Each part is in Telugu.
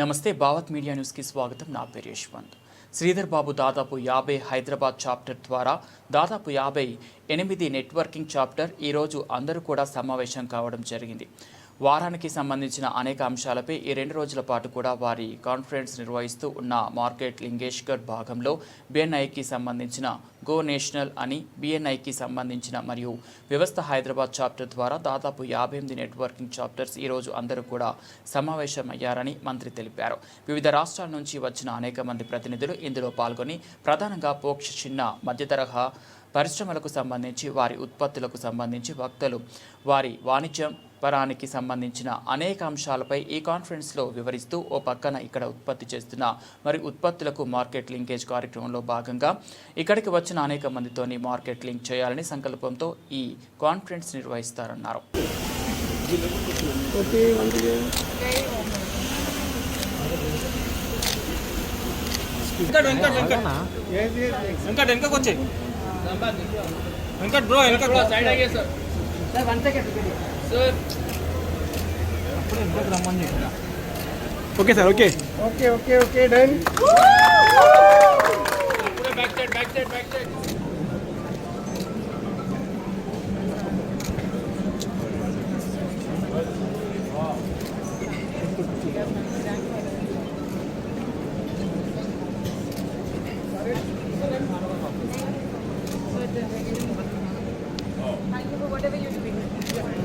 నమస్తే భావత్ మీడియా న్యూస్కి స్వాగతం. నా పేరు యశ్వంత్. శ్రీధర్ బాబు దాదాపు యాభై హైదరాబాద్ చాప్టర్ ద్వారా దాదాపు యాభై ఎనిమిది నెట్వర్కింగ్ చాప్టర్ ఈరోజు అందరూ కూడా సమావేశం కావడం జరిగింది. వారానికి సంబంధించిన అనేక అంశాలపై ఈ రెండు రోజుల పాటు కూడా వారి కాన్ఫరెన్స్ నిర్వహిస్తూ ఉన్న మార్కెట్ లింగేష్గర్ భాగంలో బిఎన్ఐకి సంబంధించిన గో నేషనల్ అని బిఎన్ఐకి సంబంధించిన మరియు వ్యవస్థ హైదరాబాద్ చాప్టర్ ద్వారా దాదాపు యాభై ఎనిమిది నెట్వర్కింగ్ చాప్టర్స్ ఈరోజు అందరూ కూడా సమావేశమయ్యారని మంత్రి తెలిపారు. వివిధ రాష్ట్రాల నుంచి వచ్చిన అనేక మంది ప్రతినిధులు ఇందులో పాల్గొని ప్రధానంగా పోక్ష చిన్న మధ్య తరహా పరిశ్రమలకు సంబంధించి వారి ఉత్పత్తులకు సంబంధించి వక్తలు వారి వాణిజ్యం పరానికి సంబంధించిన అనేక అంశాలపై ఈ కాన్ఫరెన్స్లో వివరిస్తూ ఓ పక్కన ఇక్కడ ఉత్పత్తి చేస్తున్న మరి ఉత్పత్తులకు మార్కెట్ లింకేజ్ కార్యక్రమంలో భాగంగా ఇక్కడికి వచ్చిన అనేక మందితోని మార్కెట్ లింక్ చేయాలని సంకల్పంతో ఈ కాన్ఫరెన్స్ నిర్వహిస్తారన్నారు. వెంకట్ వెంకట్ వెంకట్. వెంకట్ వెనకకు వచ్చే వెంకట్ బ్రో వెనకకు సైడ్ ఆగే sir. Sir one second. Sir అప్పుడు వెనకకు రమ్మని చెప్పిన okay sir okay okay okay okay done back side back side back side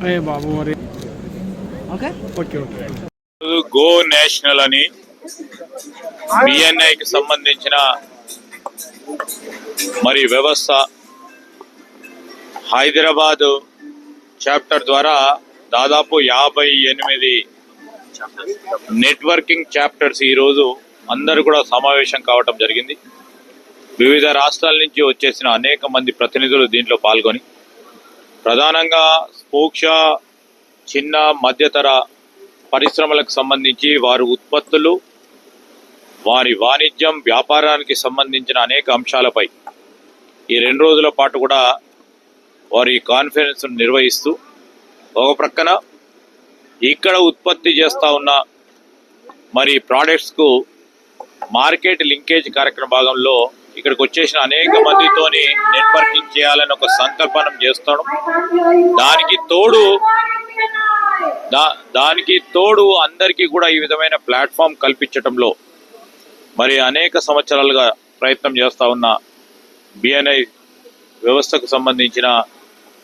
బాబు మరి okay? Okay okay. Go national అని బిఎన్ఐకి సంబంధించిన మరి వ్యవస్థ హైదరాబాద్ చాప్టర్ ద్వారా దాదాపు యాభై ఎనిమిది నెట్వర్కింగ్ చాప్టర్స్ ఈరోజు అందరూ కూడా సమావేశం కావటం జరిగింది. వివిధ రాష్ట్రాల నుంచి వచ్చేసిన అనేక మంది ప్రతినిధులు దీంట్లో పాల్గొని ప్రధానంగా స్పోక్ష చిన్న మధ్యతర పరిశ్రమలకు సంబంధించి వారి ఉత్పత్తులు వారి వాణిజ్యం వ్యాపారానికి సంబంధించిన అనేక అంశాలపై ఈ రెండు రోజుల పాటు కూడా వారి కాన్ఫరెన్స్ను నిర్వహిస్తూ ఒక ప్రక్కన ఇక్కడ ఉత్పత్తి చేస్తూ ఉన్న మరి ప్రోడక్ట్స్కు మార్కెట్ లింకేజ్ కార్యక్రమ భాగంలో ఇక్కడికి వచ్చేసిన అనేక మందితోని నెట్వర్కింగ్ చేయాలని ఒక సంకల్పనం చేస్తాడు. దానికి తోడు దా దానికి తోడు అందరికీ కూడా ఈ విధమైన ప్లాట్ఫామ్ కల్పించటంలో మరి అనేక సంవత్సరాలుగా ప్రయత్నం చేస్తా ఉన్న బిఎన్ఐ వ్యవస్థకు సంబంధించిన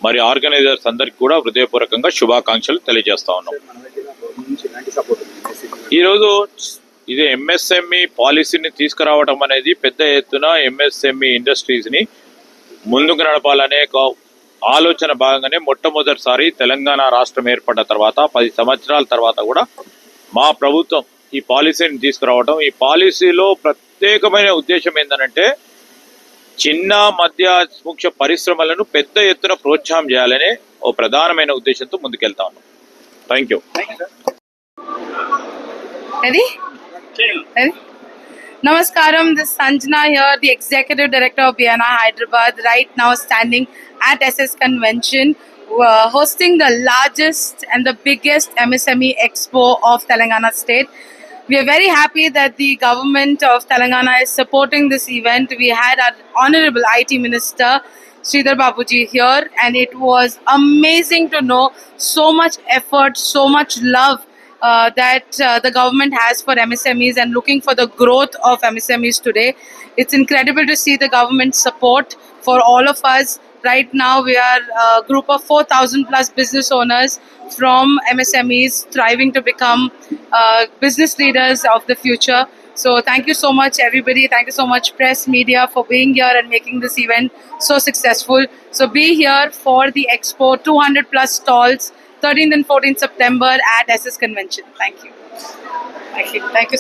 మరి ఆర్గనైజర్స్ అందరికి కూడా హృదయపూర్వకంగా శుభాకాంక్షలు తెలియజేస్తా ఉన్నాం. ఈరోజు ఇది ఎంఎస్ఎంఈ పాలసీని తీసుకురావడం అనేది పెద్ద ఎత్తున ఎంఎస్ఎంఈ ఇండస్ట్రీస్ని ముందుకు నడపాలనే ఆలోచన భాగంగానే మొట్టమొదటిసారి తెలంగాణ రాష్ట్రం ఏర్పడ్డ తర్వాత పది సంవత్సరాల తర్వాత కూడా మా ప్రభుత్వం ఈ పాలసీని తీసుకురావడం ఈ పాలసీలో ప్రత్యేకమైన ఉద్దేశం ఏంటంటే చిన్న మధ్య సూక్ష్మ పరిశ్రమలను పెద్ద ఎత్తున ప్రోత్సాహం చేయాలనే ఓ ప్రధానమైన ఉద్దేశంతో ముందుకెళ్తా ఉన్నాం. Thank you Ready? Namaskaram, this is Sanjana here, the Executive Director of BNI Hyderabad, right now standing at SS Convention, uh, hosting the largest and the biggest MSME Expo of Telangana State. We are very happy that the government of Telangana is supporting this event. We had our Honorable IT Minister Sridhar Babuji here, and it was amazing to know so much effort, so much love uh, that uh, the government has for MSMEs and looking for the growth of MSMEs today. It's incredible to see the government support for all of us. Right now, we are a group of 4,000 plus business owners from MSMEs striving to become uh, business leaders of the future. So, thank you so much, everybody. Thank you so much, press media, for being here and making this event so successful. So, be here for the expo, 200 plus stalls. 13th and 14th September at SS Convention. Thank you. Thank you. Thank you.